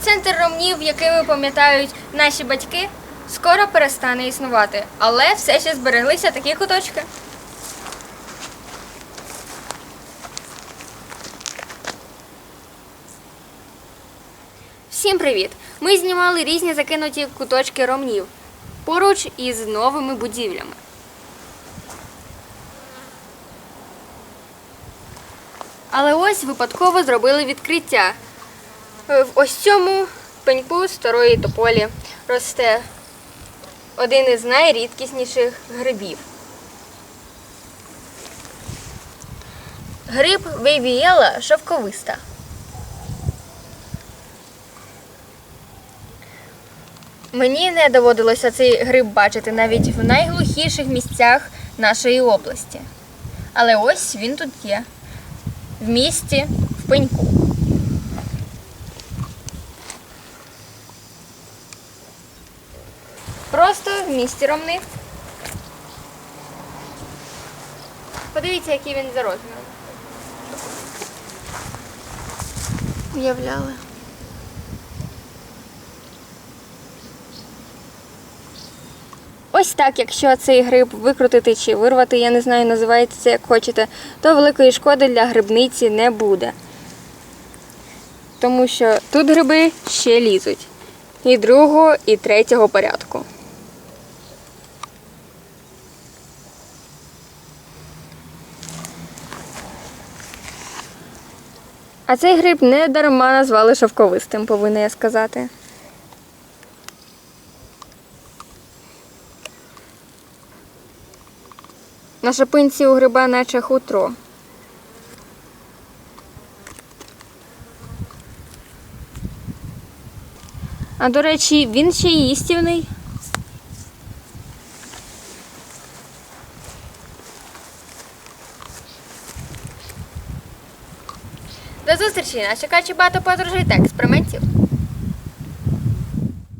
Центр ромнів, якими пам'ятають наші батьки, скоро перестане існувати, але все ще збереглися такі куточки. Всім привіт! Ми знімали різні закинуті куточки ромнів поруч із новими будівлями. Але ось випадково зробили відкриття. В ось цьому пеньку старої тополі росте один із найрідкісніших грибів. Гриб вейвієла шовковиста. Мені не доводилося цей гриб бачити навіть в найглухіших місцях нашої області. Але ось він тут є. В місті, в пеньку. Просто в місті Ромни. Подивіться, який він за розміром. Уявляли. Ось так, якщо цей гриб викрутити чи вирвати, я не знаю, називається це як хочете, то великої шкоди для грибниці не буде. Тому що тут гриби ще лізуть. І другого, і третього порядку. А цей гриб не дарма назвали шовковистим, повинна я сказати. На шипинці у гриба наче хутро. А до речі, він ще й їстівний. До зустрічі! Нас чекає багато подорожей та експериментів.